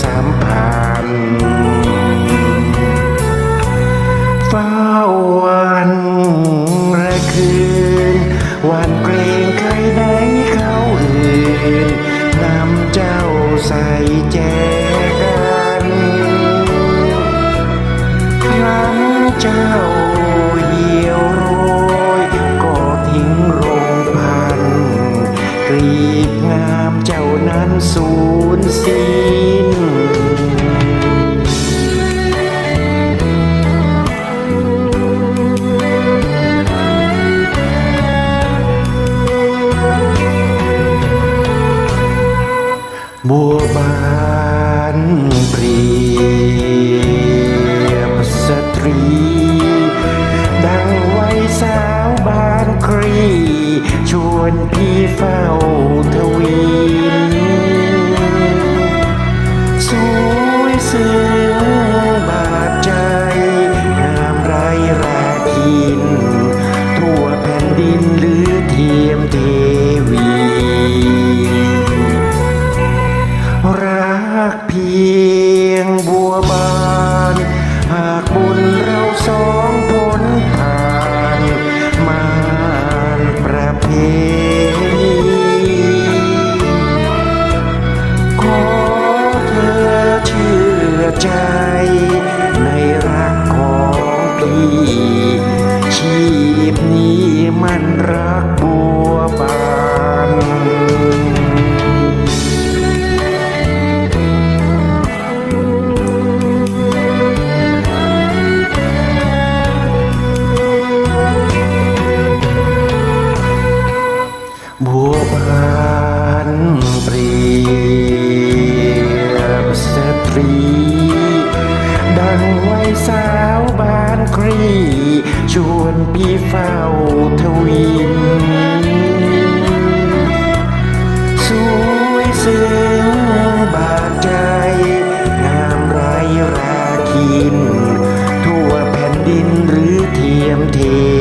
สัมพันเฝ้าวันและคืน วันเกรงใครไหนเขาอื่นนำเจ้าใส่แจกันครั้งเจ้า งามเจ้านั้นสูญสิ้นบัวบานปรี บัวบานเปรียบสตรี ดังไว้สาวบานครี ชวนพี่เฝ้าทวินสวยซึ้งบาดใจ งามไรราคิน ทั่วแผ่นดินหรือเทียมเที